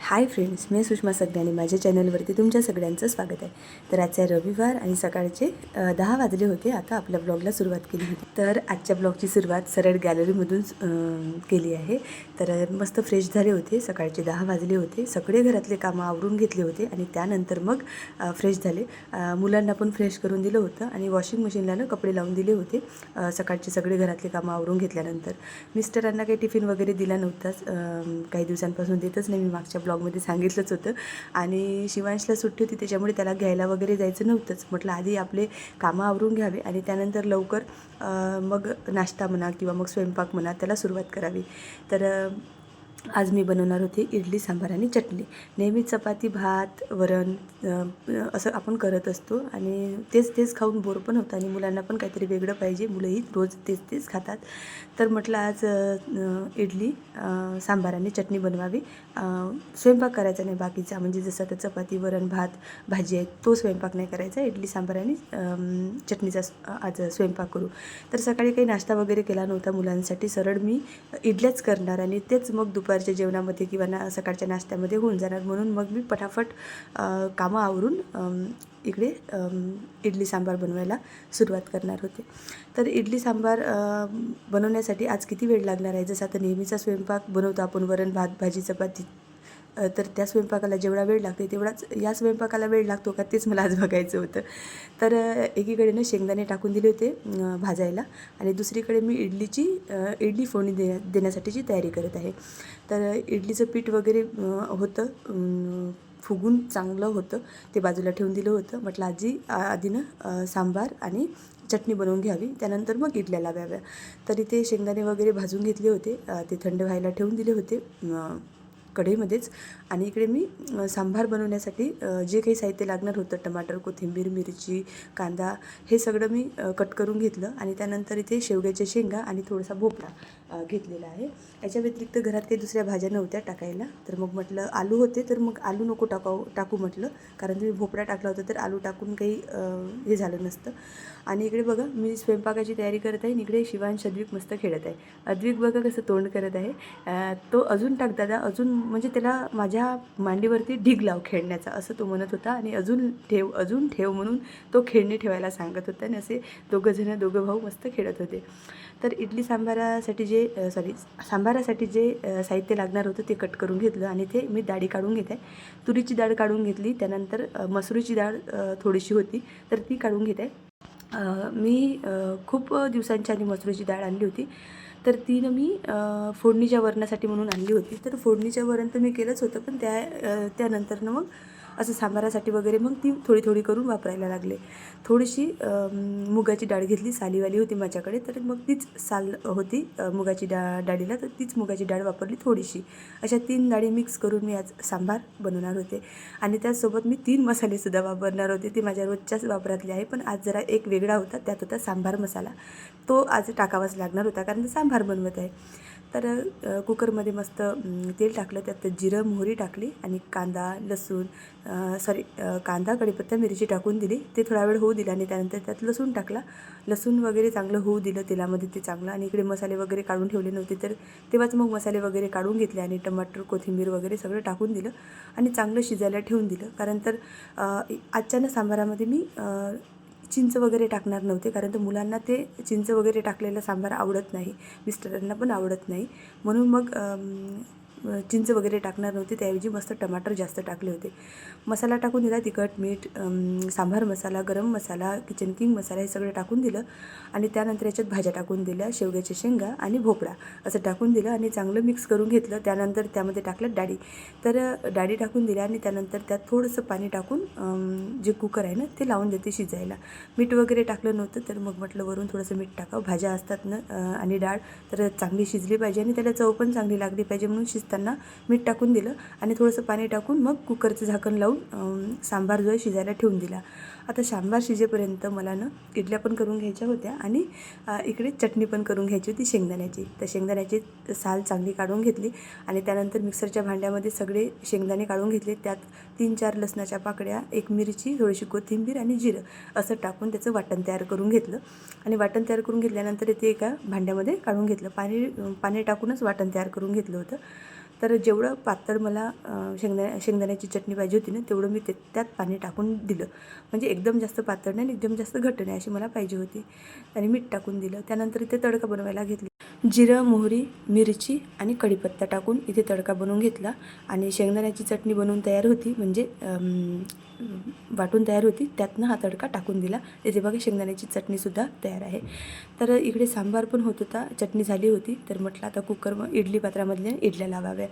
Hi friends मी सुषमा सगळ्यांनी माझ्या चॅनलवरती तुमच्या सगळ्यांचं स्वागत आहे. तर आजच्या रविवार आणि सकाळचे दहा वाजले होते. आता आपल्या ब्लॉगला सुरुवात केली होती. तर आजच्या ब्लॉगची सुरुवात सरळ गॅलरीमधून केली आहे. तर मस्त फ्रेश झाले होते. सकाळचे दहा वाजले होते. सगळे घरातले कामं आवरून घेतले होते आणि त्यानंतर मग फ्रेश झाले. मुलांना पण फ्रेश करून दिलं होतं आणि वॉशिंग मशीनला ना कपडे लावून दिले होते. सकाळचे सगळे घरातले कामं आवरून घेतल्यानंतर. मिस्टरांना काही टिफिन वगैरे दिला नव्हताच. काही दिवसांपासून देतच नाही मी मागच्या ब्लॉगमध्ये सांगितलंच होतं. आणि शिवांशला सुट्टी होती त्याच्यामुळे त्याला घ्यायला वगैरे जायचं नव्हतंच. म्हटलं आधी आपले कामं आवरून घ्यावे आणि त्यानंतर लवकर मग नाश्ता म्हणा किंवा मग स्वयंपाक म्हणा त्याला सुरुवात करावी. तर आज मी बनवणार होते इडली सांबार आणि चटणी. नेहमी चपाती भात वरण असं आपण करत असतो आणि तेच तेच खाऊन बोर पण होतं आणि मुलांना पण काहीतरी वेगळं पाहिजे. मुलंही रोज तेच तेच खातात. तर म्हटलं आज इडली सांबार आणि चटणी बनवावी. स्वयंपाक करायचा नाही बाकीचा. म्हणजे जसं आता चपाती वरण भात भाजी आहे तो स्वयंपाक नाही करायचा. इडली सांबार आणि चटणीचा आज स्वयंपाक करू. तर सकाळी काही नाश्ता वगैरे केला नव्हता मुलांसाठी. सरळ मी इडल्याच करणार आणि तेच मग दुपारच्या जेवणामध्ये किंवा ना सकाळच्या नाश्त्यामध्ये होऊन जाणार. म्हणून मग मी पटापट कामं आवरून इकडे इडली सांबार बनवायला सुरुवात करणार होते. तर इडली सांबार बनवण्यासाठी आज किती वेळ लागणार आहे? जसं आता नेहमीचा स्वयंपाक बनवतो आपण वरण भात भाजी चपाती तर त्या स्वयंपाकाला जेवढा वेळ लागते तेवढाच या स्वयंपाकाला वेळ लागतो का तेच मला आज बघायचं होतं. तर एकीकडे ना शेंगदाणे टाकून दिले होते भाजायला आणि दुसरीकडे मी इडलीची इडली फोडणी दे देण्यासाठीची तयारी करत आहे. तर इडलीचं पीठ वगैरे होतं फुगून चांगलं होतं ते बाजूला ठेवून दिलं होतं. म्हटलं आजी आधीनं आधी सांबार आणि चटणी बनवून घ्यावी त्यानंतर मग इडल्या लावाव्या. तरी ते शेंगदाणे वगैरे भाजून घेतले होते ते थंड व्हायला ठेवून दिले होते कढईमध्येच. आणि इकडे मी सांभार सांबार बनवण्यासाठी जे काही साहित्य लागणार होतं टमाटर कोथिंबीर मिरची कांदा हे सगळं मी कट करून घेतलं. आणि त्यानंतर इथे शेवग्याच्या शेंगा आणि थोडासा भोपळा घेतलेला आहे. याच्या व्यतिरिक्त घरात काही दुसऱ्या भाज्या नव्हत्या टाकायला. तर मग म्हटलं आलू होते तर मग आलू नको टाकाव टाकू म्हटलं. कारण तुम्ही भोपळा टाकला होता तर आलू टाकून काही हे झालं नसतं. आणि इकडे बघा मी स्वयंपाकाची तयारी करत आहे. आणि इकडे शिवांश अद्विक मस्त खेळत आहे. अद्विक बघा कसं तोंड करत आहे. तो अजून टाक दादा अजून म्हणजे त्याला माझ्या मांडीवरती ढीग लाव खेळण्याचा असं तो म्हणत होता. आणि अजून ठेव अजून ठेव म्हणून तो खेळणे ठेवायला सांगत होता. आणि असे दोघंजणं दोघं भाऊ मस्त खेळत होते. तर इडली सांबारासाठी जे सॉरी सांबारासाठी जे साहित्य लागणार होतं ते कट करून घेतलं आणि ते मी डाळी काढून घेत. आहे तुरीची डाळ काढून घेतली. त्यानंतर मसुरीची डाळ थोडीशी होती. तर ती काढून घेत. आहे मी खूप दिवसांच्या आधी मसुरीची डाळ आणली होती. तर ती ना मी फोडणीच्या वरणासाठी म्हणून आणली होती. तर फोडणीच्या वरण तर मी केलंच होतं पण त्या त्यानंतरनं त्यानंतर ना मग असं सांबारासाठी वगैरे मग ती थोडी थोडी करून वापरायला लागले. थोडीशी मुगाची डाळ घेतली सालीवाली होती माझ्याकडे तर मग तीच साल होती मुगाची डा डाळीला तर तीच मुगाची डाळ वापरली थोडीशी. अशा तीन डाळी मिक्स करून मी आज सांबार बनवणार होते. आणि त्याचसोबत मी तीन मसालेसुद्धा वापरणार होते. ते माझ्या रोजच्याच वापरातले आहे पण आज जरा एक वेगळा होता त्यात होता सांबार मसाला. तो आज टाकावाच लागणार होता कारण सांबार बनवत आहे. तर कुकरमध्ये मस्त तेल टाकलं त्यात जिरं मोहरी टाकली आणि कांदा लसूण सॉरी कांदा कढीपत्ता मिरची टाकून दिली. ते थोडा वेळ होऊ दिला आणि त्यानंतर त्यात लसूण टाकला. लसूण वगैरे चांगलं होऊ दिलं तेलामध्ये ते चांगलं आणि इकडे मसाले वगैरे काढून ठेवले नव्हते तर तेव्हाच मग मसाले वगैरे काढून घेतले आणि टमाटर कोथिंबीर वगैरे सगळं टाकून दिलं आणि चांगलं शिजायला ठेवून दिलं. कारण तर आजच्या ना सांबारामध्ये मी चिंच वगैरे टाकणार नव्हते कारण तर मुलांना ते चिंच वगैरे टाकलेलं सांबार आवडत नाही मिस्टरांना पण आवडत नाही. म्हणून मग चिंच वगैरे टाकणार नव्हते. त्याऐवजी मस्त टमाटर जास्त टाकले होते. मसाला टाकून दिला तिखट मीठ सांबार मसाला गरम मसाला किचन किंग मसाला हे सगळं टाकून दिलं. आणि त्यानंतर याच्यात भाज्या टाकून दिल्या शेवग्याच्या शेंगा आणि भोपळा असं टाकून दिलं आणि चांगलं मिक्स करून घेतलं. त्यानंतर त्यामध्ये टाकलं डाळी. तर डाळी टाकून दिल्या आणि त्यानंतर त्यात थोडंसं पाणी टाकून जे कुकर आहे ना ते लावून देते शिजायला. मीठ वगैरे टाकलं नव्हतं तर मग म्हटलं वरून थोडंसं मीठ टाकावं. भाज्या असतात ना आणि डाळ तर चांगली शिजली पाहिजे आणि त्याला चव पण चांगली लागली पाहिजे म्हणून शिज शिजताना मीठ टाकून दिलं आणि थोडंसं पाणी टाकून मग कुकरचं झाकण लावून सांबार जो आहे शिजायला ठेवून दिला. आता सांबार शिजेपर्यंत मला ना इडल्या पण करून घ्यायच्या होत्या आणि इकडे चटणी पण करून घ्यायची होती शेंगदाण्याची. तर शेंगदाण्याची साल चांगली काढून घेतली आणि त्यानंतर मिक्सरच्या भांड्यामध्ये सगळे शेंगदाणे काढून घेतले. त्यात तीन चार लसणाच्या पाकड्या एक मिरची थोडीशी कोथिंबीर आणि जिरं असं टाकून त्याचं वाटण तयार करून घेतलं. आणि वाटण तयार करून घेतल्यानंतर ते एका भांड्यामध्ये काढून घेतलं. पाणी पाणी टाकूनच वाटण तयार करून घेतलं होतं. तर जेवढं पातळ मला शेंगदा शेंगदाण्याची चटणी पाहिजे होती ना तेवढं मी ते त्यात पाणी टाकून दिलं. म्हणजे एकदम जास्त पातळ नाही आणि एकदम जास्त घट नाही अशी मला पाहिजे होती. आणि मीठ टाकून दिलं. त्यानंतर इथे तडका बनवायला घेतला. जिरं मोहरी मिरची आणि कढीपत्ता टाकून इथे तडका बनवून घेतला. आणि शेंगदाण्याची चटणी बनवून तयार होती. म्हणजे वाटून तयार होती. त्यातनं हा तडका टाकून दिला. इथे बघा शेंगदाण्याची चटणीसुद्धा तयार आहे. तर इकडे सांबार पण होत होता. चटणी झाली होती. तर म्हटलं आता कुकर इडली पात्रामधल्या इडल्या लावाव्या.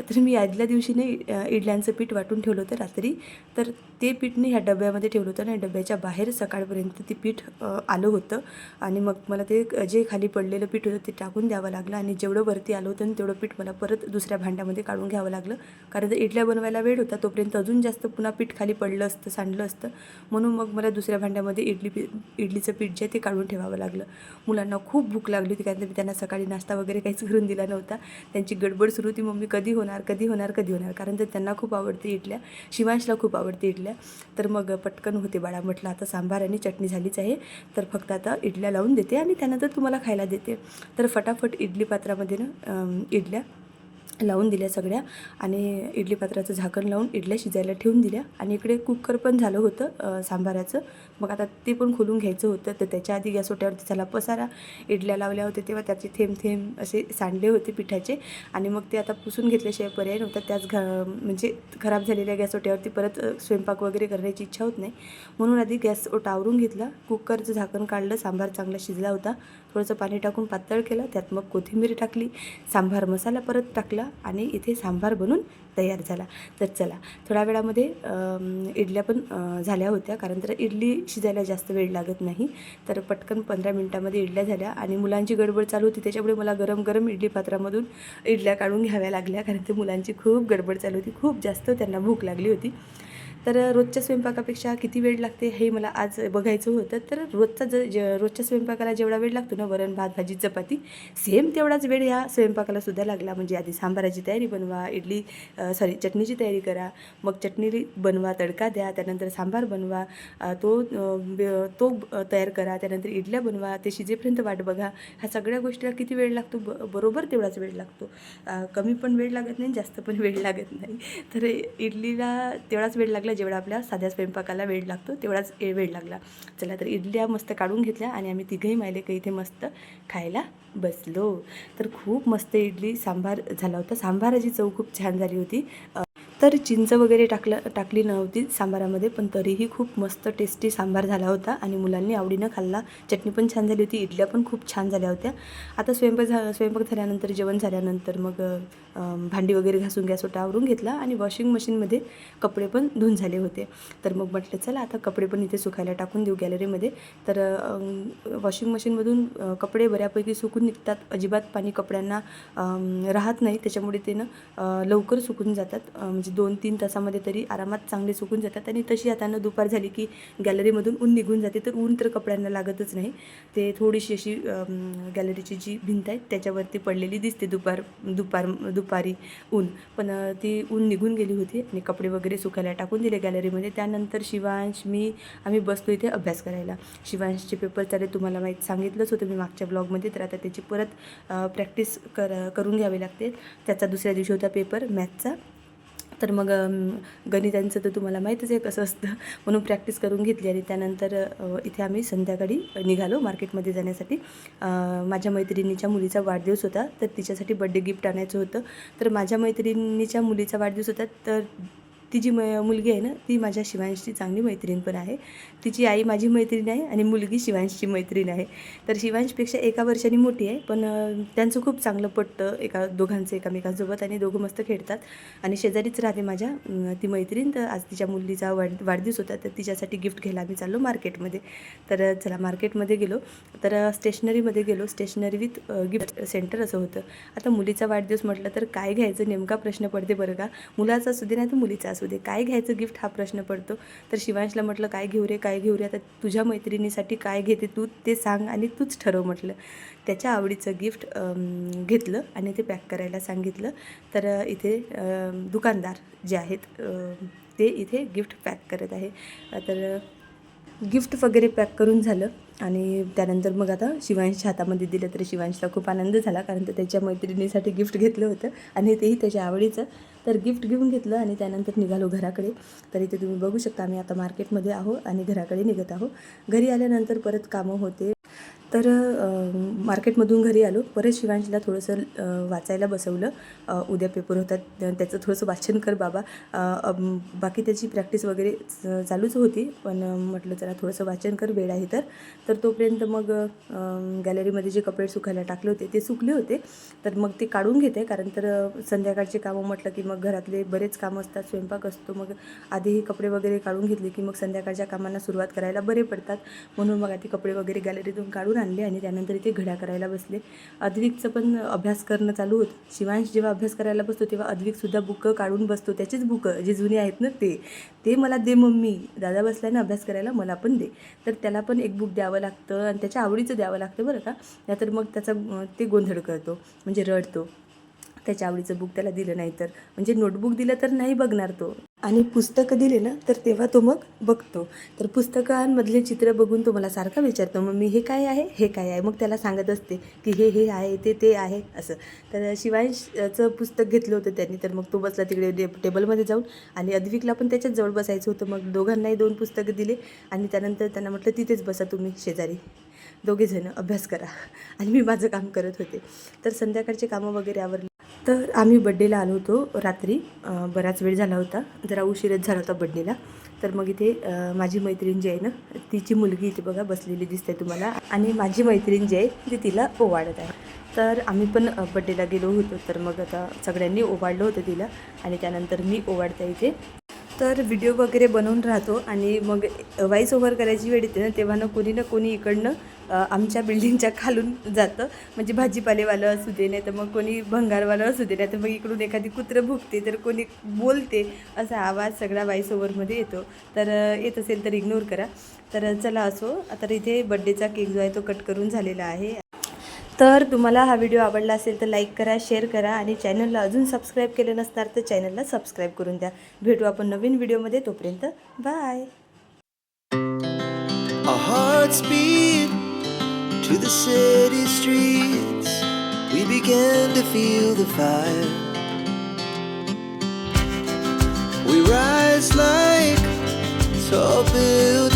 तर मी आदल्या दिवशी नाही इडल्यांचं पीठ वाटून ठेवलं होतं रात्री. तर ते पीठ मी ह्या डब्यामध्ये ठेवलं होतं आणि डब्याच्या बाहेर सकाळपर्यंत ते पीठ आलं होतं. आणि मग मला ते जे खाली पडलेलं पीठ होतं ते टाकून द्यावं लागलं. आणि जेवढं वरती आलं होतं तेवढं पीठ मला परत दुसऱ्या भांड्यामध्ये काढून घ्यावं लागलं. कारण तर इडल्या बनवायला वेळ होता. तोपर्यंत अजून जास्त पुन्हा पीठ खाली पडलं असतं सांडलं असतं. म्हणून मग मला दुसऱ्या भांड्यामध्ये इडली पी इडलीचं पीठ जे आहे ते काढून ठेवावं लागलं. मुलांना खूप भूक लागली होती कारण मी त्यांना सकाळी नाश्ता वगैरे काहीच करून दिला नव्हता. त्यांची गडबड सुरू होती मम्मी कधी होणार कधी होणार कधी होणार? कारण तर त्यांना खूप आवडते इडल्या शिवांशला खूप आवडते इडल्या. तर मग पटकन होते बाळा म्हटलं आता सांबार आणि चटणी झालीच आहे. तर फक्त आता इडल्या लावून देते आणि त्यानंतर तुम्हाला खायला देते. तर फटाफट इडली पात्रामध्ये ना इडल्या लावून दिल्या सगळ्या आणि इडली पात्राचं झाकण लावून इडल्या शिजायला ठेवून दिल्या. आणि इकडे कुकर पण झालं होतं सांबाराचं. मग आता ते पण खोलून घ्यायचं होतं. तर त्याच्या आधी गॅस ओट्यावरती झाला पसारा. इडल्या लावल्या होत्या तेव्हा त्याचे थेंब थेंब असे सांडले होते पिठाचे. आणि मग ते आता पुसून घेतल्याशिवाय पर्याय नव्हता. त्याच घ म्हणजे खराब झालेल्या गॅस ओट्यावरती परत स्वयंपाक वगैरे करण्याची इच्छा होत नाही. म्हणून आधी गॅस ओटा आवरून घेतला. कुकरचं झाकण काढलं. सांबार चांगला शिजला होता. थोडंसं पाणी टाकून पातळ केलं. त्यात मग कोथिंबीर टाकली. सांबार मसाला परत टाकला. आणि इथे सांबार बनून तयार झाला. तर चला थोड्या वेळामध्ये इडल्या पण झाल्या होत्या कारण तर इडली शिजायला जास्त वेळ लागत नाही. तर पटकन पंधरा मिनटामध्ये इडल्या झाल्या आणि मुलांची गडबड चालू होती त्याच्यामुळे मला गरम गरम इडली पात्रामधून इडल्या काढून घ्याव्या लागल्या कारण ते मुलांची खूप गडबड चालू होती खूप जास्त त्यांना भूक लागली होती. तर रोजच्या स्वयंपाकापेक्षा किती वेळ लागते हे मला आज बघायचं होतं. तर रोजचा ज रोजच्या स्वयंपाकाला जेवढा वेळ लागतो ना वरण भात भाजी चपाती सेम तेवढाच वेळ ह्या स्वयंपाकाला सुद्धा लागला. म्हणजे आधी सांबाराची तयारी बनवा इडली सॉरी चटणीची तयारी करा मग चटणी बनवा तडका द्या त्यानंतर सांबार बनवा तो ब- तो तयार करा त्यानंतर इडल्या बनवा ते शिजेपर्यंत वाट बघा ह्या सगळ्या गोष्टीला किती वेळ लागतो? ब बरोबर तेवढाच वेळ लागतो. कमी पण वेळ लागत नाही जास्त पण वेळ लागत नाही. तर इडलीला तेवढाच वेळ लागला जेवढा आपल्या साध्या स्वयंपाकाला वेळ लागतो तेवढाच ए- वेळ लागला. चला तर इडल्या मस्त काढून घेतल्या आणि आम्ही तिघंही मायलेक काही इथे मस्त खायला बसलो. तर खूप मस्त इडली सांबार झाला होता. सांबाराची चव खूप छान झाली होती. तर चिंच वगैरे टाकलं टाकली नव्हती सांबारामध्ये पण तरीही खूप मस्त टेस्टी सांबार झाला होता आणि मुलांनी आवडीनं खाल्ला. चटणी पण छान झाली होती इडल्या पण खूप छान झाल्या होत्या. आता स्वयंपाक झा स्वयंपाक झाल्यानंतर जेवण झाल्यानंतर मग भांडी वगैरे घासून गॅस आवरून घेतला आणि वॉशिंग मशीनमध्ये कपडे पण धुवून झाले होते. तर मग म्हटलं चला आता कपडे पण इथे सुकायला टाकून देऊ गॅलरीमध्ये तर वॉशिंग मशीनमधून कपडे बऱ्यापैकी सुकून निघतात. अजिबात पाणी कपड्यांना राहत नाही. त्याच्यामुळे ते ना लवकर सुकून जातात. म्हणजे म्हणजे दोन तीन तासामध्ये तरी आरामात चांगले सुकून जातात आणि तशी आता दुपार झाली की गॅलरीमधून ऊन निघून जाते तर ऊन तर कपड्यांना लागतच नाही. ते थोडीशी अशी गॅलरीची जी भिंत आहे त्याच्यावरती पडलेली दिसते दुपार दुपार दुपारी ऊन. पण ती ऊन निघून गेली होती आणि कपडे वगैरे सुकायला टाकून दिले गॅलरीमध्ये. त्यानंतर शिवांश मी आम्ही बसलो इथे अभ्यास करायला. शिवांशचे पेपर चालेल तुम्हाला माहीत सांगितलंच होतं मी मागच्या ब्लॉगमध्ये तर आता त्याची परत प्रॅक्टिस कर करून घ्यावी लागते. त्याचा दुसऱ्या दिवशी होता पेपर मॅथचा तर मग गणितांचं तर तुम्हाला माहीतच आहे कसं असतं. म्हणून प्रॅक्टिस करून घेतली आणि त्यानंतर इथे आम्ही संध्याकाळी निघालो मार्केटमध्ये जाण्यासाठी. माझ्या मैत्रिणीच्या मुलीचा वाढदिवस होता तर तिच्यासाठी बड्डे गिफ्ट आणायचं होतं. तर माझ्या मैत्रिणीच्या मुलीचा वाढदिवस होता तर ती जी म मुलगी आहे ना ती माझ्या शिवांशची चांगली मैत्रीण पण आहे. तिची आई माझी मैत्रीण आहे आणि मुलगी शिवांशची मैत्रीण आहे. तर शिवांशपेक्षा एका वर्षाने मोठी आहे पण त्यांचं खूप चांगलं पटतं एका दोघांचं एकामेकांसोबत आणि दोघं मस्त खेळतात. आणि शेजारीच राहते माझ्या ती मैत्रीण. तर आज तिच्या मुलीचा वाढ वाढदिवस होता तर तिच्यासाठी गिफ्ट घ्यायला आम्ही चाललो मार्केटमध्ये. तर चला मार्केटमध्ये गेलो. तर स्टेशनरीमध्ये गेलो. स्टेशनरी विथ गिफ्ट सेंटर असं होतं. आता मुलीचा वाढदिवस म्हटलं तर काय घ्यायचं? नेमका प्रश्न पडते बरं का. मुलाचा असू दे नाही तर मुलीचा असू दे. काय घ्यायचं गिफ्ट हा प्रश्न पडतो. तर शिवांशला म्हटलं काय घेऊ रे काय घेऊ रे? आता तुझ्या मैत्रिणीसाठी काय घेते तू? ते सांग आणि तूच ठरव म्हटलं. त्याच्या आवडीचं गिफ्ट घेतलं आणि ते पॅक करायला सांगितलं. तर इथे दुकानदार जे आहेत ते इथे गिफ्ट पॅक करत आहे. तर गिफ्ट वगैरे पॅक करून झालं. आणि त्यानंतर मग आता शिवांशच्या हातामध्ये दिलं तर शिवांशला खूप आनंद झाला कारण तर त्याच्या मैत्रिणीसाठी गिफ्ट घेतलं होतं आणि तेही त्याच्या आवडीचं. तर गिफ्ट घेऊन घेतलं आणि त्यानंतर निघालो घराकडे. तर इथे तुम्ही बघू शकता आम्ही आता मार्केटमध्ये आहो आणि घराकडे निघत आहो घरी आल्यानंतर परत कामं होते. तर मार्केटमधून घरी आलो. परत शिवांशीला थोडंसं वाचायला बसवलं. उद्या पेपर होतात. त्याचं थोडंसं वाचन कर बाबा. बाकी त्याची प्रॅक्टिस वगैरे चालूच होती. पण म्हटलं चला थोडंसं वाचन कर वेळ आहे तर. तर तोपर्यंत मग गॅलरीमध्ये जे कपडे सुकायला टाकले होते ते सुकले होते. तर मग ते काढून घेते. कारण तर संध्याकाळचे कामं म्हटलं की मग घरातले बरेच कामं असतात. स्वयंपाक असतो. मग आधी हे कपडे वगैरे काढून घेतले की मग संध्याकाळच्या कामांना सुरुवात करायला बरे पडतात. म्हणून मग आधी कपडे वगैरे गॅलरीतून काढून आणले आणि त्यानंतर इथे घड्या करायला बसले. अद्विकचं पण अभ्यास करणं चालू होतं. शिवांश जेव्हा अभ्यास करायला बसतो तेव्हा अद्विकसुद्धा बुकं काढून बसतो. त्याचीच बुकं जे जुनी आहेत ना ते. ते मला दे मम्मी. दादा बसलाय ना अभ्यास करायला मला पण दे. तर त्याला पण एक बुक द्यावं लागतं आणि त्याच्या आवडीचं द्यावं लागतं बरं का. नाहीतर मग त्याचा ते गोंधळ करतो. म्हणजे रडतो. त्याच्या आवडीचं बुक त्याला दिलं नाही तर. म्हणजे नोटबुक दिलं तर नाही बघणार तो. आणि पुस्तकं दिले ना तर तेव्हा तो मग बघतो. तर पुस्तकांमधले चित्र बघून तो मला सारखा विचारतो मग मी हे काय आहे? हे काय आहे? मग त्याला सांगत असते की हे हे आहे ते ते आहे असं. तर शिवांशचं पुस्तक घेतलं होतं त्यांनी तर मग तो बसला तिकडे डे टेबलमध्ये जाऊन आणि अद्विकला पण त्याच्याच जवळ बसायचं होतं. मग दोघांनाही दोन पुस्तकं दिले आणि त्यानंतर त्यांना म्हटलं तिथेच बसा तुम्ही शेजारी. दोघेजणं अभ्यास करा. आणि मी माझं काम करत होते. तर संध्याकाळचे कामं वगैरे आवरले. तर आम्ही बड्डेला आलो होतो रात्री. बराच वेळ झाला होता. जरा उशीरच झाला होता बड्डेला तर मग इथे माझी मैत्रीण जी आहे ना तिची मुलगी इथे बघा बसलेली दिसते तुम्हाला. आणि माझी मैत्रीण जी आहे ती तिला ओवाळत आहे. तर आम्ही पण बड्डेला गेलो होतो. तर मग आता सगळ्यांनी ओवाळलं होतं तिला. आणि त्यानंतर मी ओवाळता इथे. तर व्हिडिओ वगैरे बनवून राहतो आणि मग वाईस ओव्हर करायची वेळ येते ना तेव्हा ना कोणी ना कोणी इकडनं आमच्या बिल्डिंगच्या खालून जातं. म्हणजे भाजीपालेवालं असू दे नाही तर मग कोणी भंगारवालं असू दे नाही तर मग इकडून एखादी कुत्रं भुकते तर कोणी बोलते असा आवाज सगळा वाईस ओव्हरमध्ये येतो. तर येत असेल तर इग्नोर करा. तर चला असो आता इथे बड्डेचा केक जो आहे तो कट करून झालेला आहे. तर तुम्हाला हा व्हिडिओ आवडला असेल तर लाईक करा शेअर करा आणि चॅनलला अजून सबस्क्राईब केलं नसणार तर चॅनलला सबस्क्राईब करून द्या भेटू आपण नवीन व्हिडिओमध्ये तोपर्यंत bye to the city streets. We began to feel the fire. We rise like tall buildings